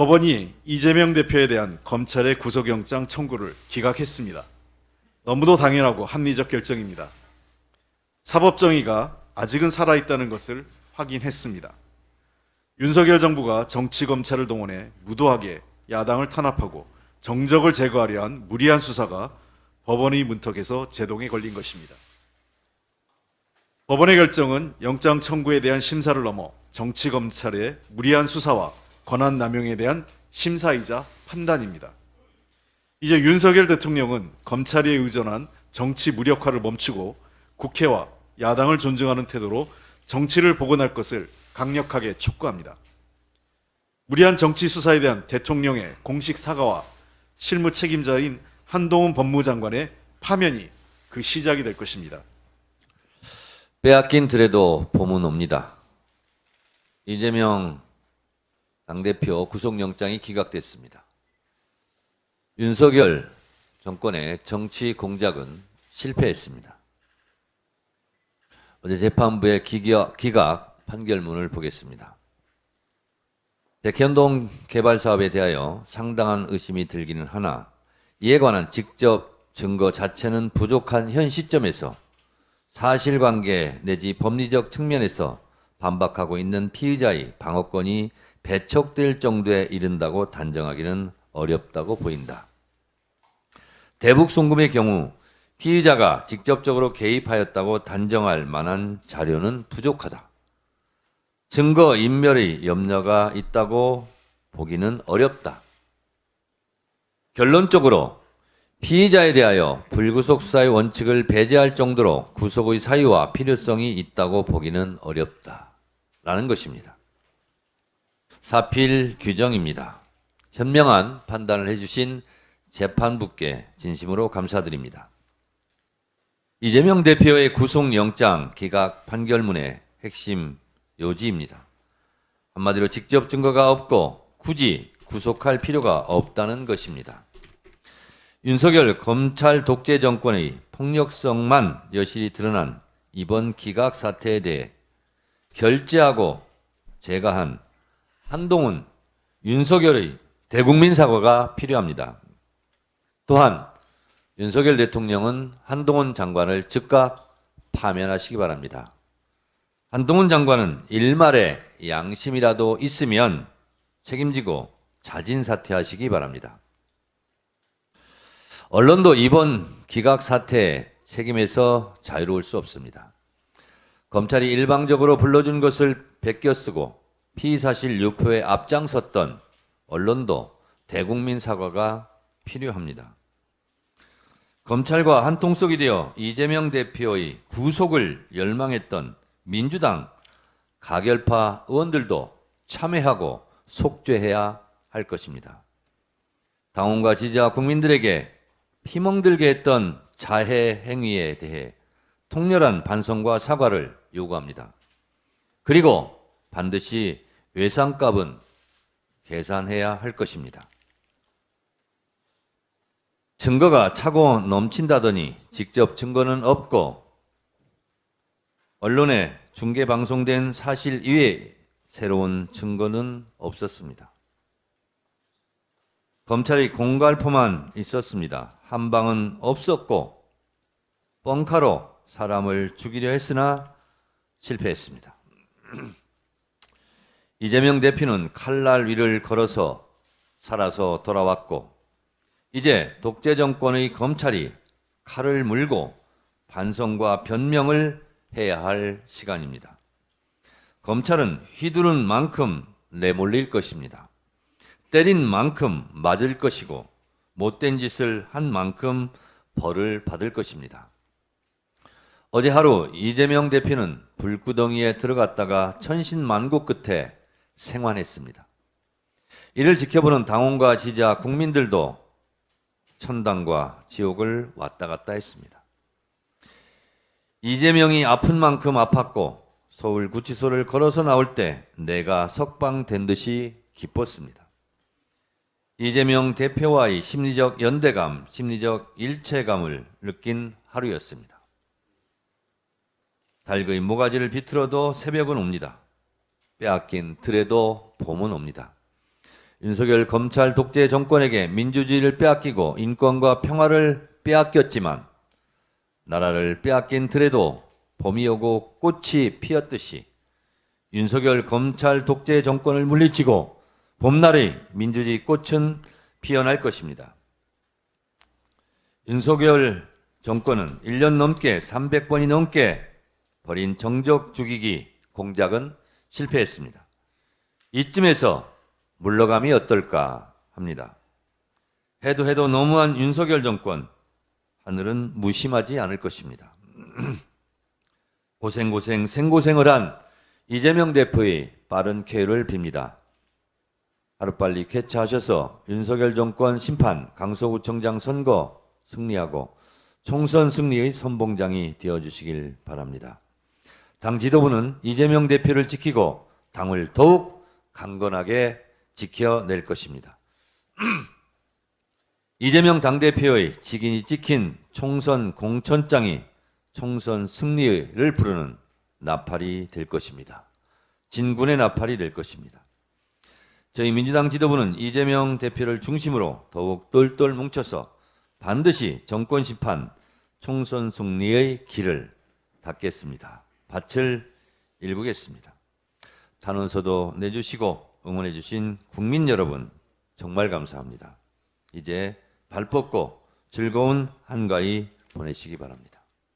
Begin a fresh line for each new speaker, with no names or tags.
법원이 이재명 대표에 대한 검찰의 구속영장 청구를 기각했습니다. 너무도 당연하고 합리적 결정입니다. 사법정의가 아직은 살아있다는 것을 확인했습니다. 윤석열 정부가 정치검찰을 동원해 무도하게 야당을 탄압하고 정적을 제거하려 한 무리한 수사가 법원의 문턱에서 제동에 걸린 것입니다. 법원의 결정은 영장 청구에 대한 심사를 넘어 정치검찰의 무리한 수사와 권한 남용에 대한 심사이자 판단입니다. 이제 윤석열 대통령은 검찰에 의존한 정치 무력화를 멈추고 국회와 야당을 존중하는 태도로 정치를 복원할 것을 강력하게 촉구합니다. 무리한 정치 수사에 대한 대통령의 공식 사과와 실무 책임자인 한동훈 법무장관의 파면이 그 시작이 될 것입니다.
빼앗긴 들에도 봄은 옵니다. 이재명 당대표 구속영장이 기각됐습니다. 윤석열 정권의 정치 공작은 실패했습니다. 어제 재판부의 기각, 판결문을 보겠습니다. 백현동 개발 사업에 대하여 상당한 의심이 들기는 하나 이에 관한 직접 증거 자체는 부족한 현 시점에서 사실관계 내지 법리적 측면에서 반박하고 있는 피의자의 방어권이 배척될 정도에 이른다고 단정하기는 어렵다고 보인다. 대북 송금의 경우 피의자가 직접적으로 개입하였다고 단정할 만한 자료는 부족하다. 증거 인멸의 염려가 있다고 보기는 어렵다. 결론적으로 피의자에 대하여 불구속 수사의 원칙을 배제할 정도로 구속의 사유와 필요성이 있다고 보기는 어렵다. 라는 것입니다. 사필 규정입니다. 현명한 판단을 해주신 재판부께 진심으로 감사드립니다. 이재명 대표의 구속영장 기각 판결문의 핵심 요지입니다. 한마디로 직접 증거가 없고 굳이 구속할 필요가 없다는 것입니다. 윤석열 검찰 독재 정권의 폭력성만 여실히 드러난 이번 기각 사태에 대해 결재하고 제거한 한동훈, 윤석열의 대국민 사과가 필요합니다. 또한 윤석열 대통령은 한동훈 장관을 즉각 파면하시기 바랍니다. 한동훈 장관은 일말의 양심이라도 있으면 책임지고 자진 사퇴하시기 바랍니다. 언론도 이번 기각 사태의 책임에서 자유로울 수 없습니다. 검찰이 일방적으로 불러준 것을 베껴 쓰고 피의사실 유포에 앞장섰던 언론도 대국민 사과가 필요합니다. 검찰과 한통속이 되어 이재명 대표의 구속을 열망했던 민주당 가결파 의원들도 참여하고 속죄해야 할 것입니다. 당원과 지지자 국민들에게 피멍들게 했던 자해 행위에 대해 통렬한 반성과 사과를 요구합니다. 그리고 반드시 외상값은 계산해야 할 것입니다. 증거가 차고 넘친다더니 직접 증거는 없고 언론에 중계 방송된 사실 이외에 새로운 증거는 없었습니다. 검찰이 공갈포만 있었습니다. 한 방은 없었고 뻥카로 사람을 죽이려 했으나 실패했습니다. 이재명 대표는 칼날 위를 걸어서 살아서 돌아왔고 이제 독재 정권의 검찰이 칼을 물고 반성과 변명을 해야 할 시간입니다. 검찰은 휘두른 만큼 내몰릴 것입니다. 때린 만큼 맞을 것이고 못된 짓을 한 만큼 벌을 받을 것입니다. 어제 하루 이재명 대표는 불구덩이에 들어갔다가 천신만고 끝에 생還했습니다. 이를 지켜보는 당원과 지지자 국민들도 천당과 지옥을 왔다 갔다 했습니다. 이재명이 아픈 만큼 아팠고 서울 구치소를 걸어서 나올 때 내가 석방된 듯이 기뻤습니다. 이재명 대표와의 심리적 연대감, 심리적 일체감을 느낀 하루였습니다. 닭의 모가지를 비틀어도 새벽은 옵니다. 빼앗긴 들에도 봄은 옵니다. 윤석열 검찰 독재 정권에게 민주주의를 빼앗기고 인권과 평화를 빼앗겼지만 나라를 빼앗긴 틀에도 봄이 오고 꽃이 피었듯이 윤석열 검찰 독재 정권을 물리치고 봄날의 민주주의 꽃은 피어날 것입니다. 윤석열 정권은 1년 넘게 300번이 넘게 벌인 정적 죽이기 공작은 실패했습니다. 이쯤에서 물러감이 어떨까 합니다. 해도 해도 너무한 윤석열 정권, 하늘은 무심하지 않을 것입니다. 고생고생 생고생을 한 이재명 대표의 빠른 쾌유를 빕니다. 하루빨리 쾌차하셔서 윤석열 정권 심판, 강서구청장 선거 승리하고 총선 승리의 선봉장이 되어주시길 바랍니다. 당 지도부는 이재명 대표를 지키고 당을 더욱 강건하게 지켜낼 것입니다. 이재명 당대표의 직인이 찍힌 총선 공천장이 총선 승리를 부르는 나팔이 될 것입니다. 진군의 나팔이 될 것입니다. 저희 민주당 지도부는 이재명 대표를 중심으로 더욱 똘똘 뭉쳐서 반드시 정권 심판, 총선 승리의 길을 닫겠습니다. 밭을 일구겠습니다. 탄원서도 내주시고 응원해주신 국민 여러분 정말 감사합니다. 이제 발 뻗고 즐거운 한가위 보내시기 바랍니다.